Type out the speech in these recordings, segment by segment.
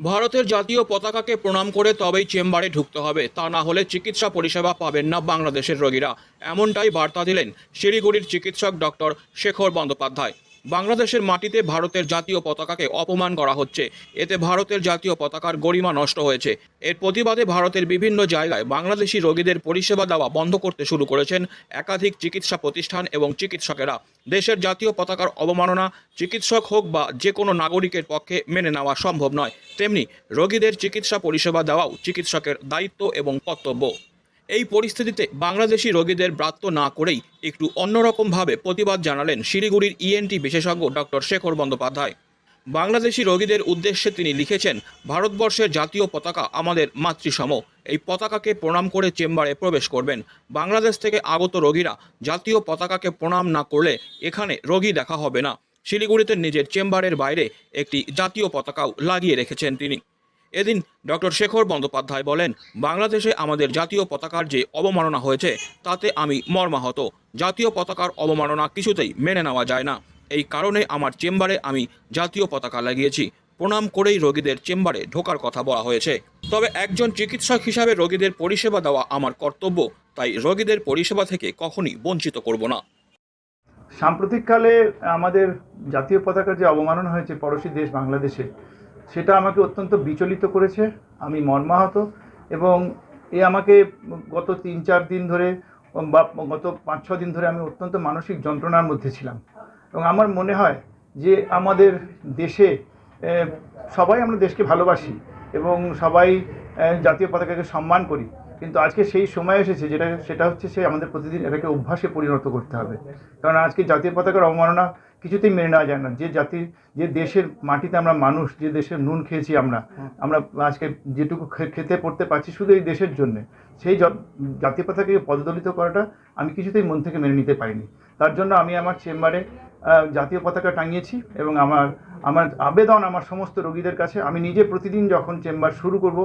ভারতের জাতীয় পতাকাকে প্রণাম করে তবেই চেম্বারে ঢুকতে হবে। তা না হলে চিকিৎসা পরিষেবা পাবেন না বাংলাদেশের রোগীরা। এমনটাই বার্তা দিলেন শিলিগুড়ির চিকিৎসক ডক্টর শেখর বন্দ্যোপাধ্যায়। বাংলাদেশের মাটিতে ভারতের জাতীয় পতাকাকে অপমান করা হচ্ছে। এতে ভারতের জাতীয় পতাকার গরিমা নষ্ট হয়েছে। এর প্রতিবাদে ভারতের বিভিন্ন জায়গায় বাংলাদেশি রোগীদের পরিষেবা দেওয়া বন্ধ করতে শুরু করেছেন একাধিক চিকিৎসা প্রতিষ্ঠান এবং চিকিৎসকেরা। দেশের জাতীয় পতাকার অবমাননা চিকিৎসক হোক বা যে কোনো নাগরিকের পক্ষে মেনে নেওয়া সম্ভব নয়। তেমনি রোগীদের চিকিৎসা পরিষেবা দেওয়াও চিকিৎসকের দায়িত্ব এবং কর্তব্য। এই পরিস্থিতিতে বাংলাদেশি রোগীদের ব্রাত্য না করেই একটু অন্যরকমভাবে প্রতিবাদ জানালেন শিলিগুড়ির ইএনটি বিশেষজ্ঞ ডক্টর শেখর বন্দ্যোপাধ্যায়। বাংলাদেশি রোগীদের উদ্দেশ্যে তিনি লিখেছেন, ভারতবর্ষের জাতীয় পতাকা আমাদের মাতৃসম। এই পতাকাকে প্রণাম করে চেম্বারে প্রবেশ করবেন। বাংলাদেশ থেকে আগত রোগীরা জাতীয় পতাকাকে প্রণাম না করলে এখানে রোগী দেখা হবে না। শিলিগুড়িতে নিজের চেম্বারের বাইরে একটি জাতীয় পতাকাও লাগিয়ে রেখেছেন তিনি। এদিন ডক্টর শেখর বন্দ্যোপাধ্যায় বলেন, বাংলাদেশে আমাদের জাতীয় পতাকার যে অবমাননা হয়েছে, তাতে আমি মর্মাহত। জাতীয় পতাকার অবমাননা কিছুতেই মেনে নেওয়া যায় না। এই কারণে আমার চেম্বারে আমি জাতীয় পতাকা লাগিয়েছি। প্রণাম করেই রোগীদের চেম্বারে ঢোকার কথা বলা হয়েছে। তবে একজন চিকিৎসক হিসাবে রোগীদের পরিষেবা দেওয়া আমার কর্তব্য, তাই রোগীদের পরিষেবা থেকে কখনই বঞ্চিত করব না। সাম্প্রতিককালে আমাদের জাতীয় পতাকার যে অবমাননা হয়েছে, পড়োশী দেশ বাংলাদেশে সেটা আমাকে অত্যন্ত বিচলিত করেছে। আমি মর্মাহত এবং এ আমাকে গত তিন চার দিন ধরে বা গত পাঁচ ছ দিন ধরে আমি অত্যন্ত মানসিক যন্ত্রণার মধ্যে ছিলাম। এবং আমার মনে হয় যে আমাদের দেশে সবাই আমরা দেশকে ভালোবাসি এবং সবাই জাতীয় পতাকাকে সম্মান করি। কিন্তু আজকে সেই সময় এসেছে যেটা, সেটা হচ্ছে সে আমাদের প্রতিদিন এটাকে অভ্যাসে পরিণত করতে হবে। কারণ আজকে জাতীয় পতাকার অবমাননা কিছুতেই মেনে নেওয়া যায় না। যে জাতির যে দেশের মাটিতে আমরা মানুষ, যে দেশের নুন খেয়েছি আমরা আমরা আজকে যেটুকু খেতে পড়তে পারছি শুধু এই দেশের জন্য। সেই জাতীয় পতাকাকে পদদলিত করাটা আমি কিছুতেই মন থেকে মেনে নিতে পারিনি। তার জন্য আমি আমার চেম্বারে জাতীয় পতাকা টাঙিয়েছি এবং আমার আমার আবেদন আমার সমস্ত রোগীদের কাছে। আমি নিজে প্রতিদিন যখন চেম্বার শুরু করব,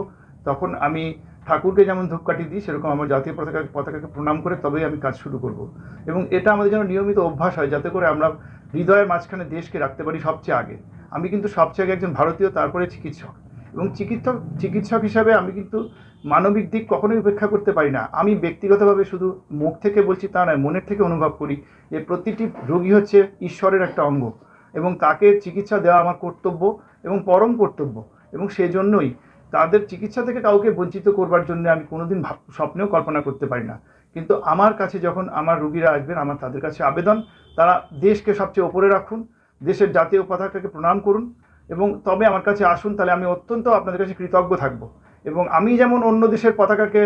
তখন আমি ঠাকুরকে যেমন ধূপকাঠি দিই, সেরকম আমার জাতীয় পতাকা পতাকাকে প্রণাম করে তবেই আমি কাজ শুরু করব। এবং এটা আমাদের যেন নিয়মিত অভ্যাস হয় যাতে করে আমরা হৃদয়ের মাঝখানে দেশকে রাখতে পারি সবচেয়ে আগে। আমি কিন্তু সবচেয়ে আগে একজন ভারতীয়, তারপরে চিকিৎসক। এবং চিকিৎসক চিকিৎসক হিসাবে আমি কিন্তু মানবিক দিক কখনোই উপেক্ষা করতে পারি না। আমি ব্যক্তিগতভাবে শুধু মুখ থেকে বলছি তা নয়, মনের থেকে অনুভব করি। যে প্রতিটি রোগী হচ্ছে ঈশ্বরের একটা অঙ্গ। এবং তাকে চিকিৎসা দেওয়া আমার কর্তব্য এবং পরম কর্তব্য। এবং সেজন্যই তাদের চিকিৎসা থেকে কাউকে বঞ্চিত করবার জন্য আমি কোনোদিন ভাব স্বপ্নেও কল্পনা করতে পারি না। কিন্তু আমার কাছে যখন আমার রুগীরা আসবেন, আমার তাদের কাছে আবেদন, তারা দেশকে সবচেয়ে ওপরে রাখুন, দেশের জাতীয় পতাকাকে প্রণাম করুন এবং তবে আমার কাছে আসুন, তাহলে আমি অত্যন্ত আপনাদের কাছে কৃতজ্ঞ থাকব। এবং আমি যেমন অন্য দেশের পতাকাকে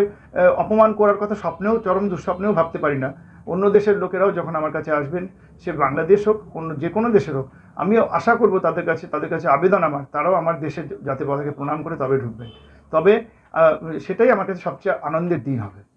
অপমান করার কথা স্বপ্নেও, চরম দুঃস্বপ্নেও ভাবতে পারি না। অন্য দেশের লোকেরাও যখন আমার কাছে আসবেন, সে বাংলাদেশ হোক, অন্য যে কোনো দেশের হোক আমিও আশা করব তাদের কাছে তাদের কাছে আবেদন আমার, তারাও আমার দেশের জাতীয় পতাকাকে প্রণাম করে তবে ঢুকবেন। তবে সেটাই আমার কাছে সবচেয়ে আনন্দের দিন হবে।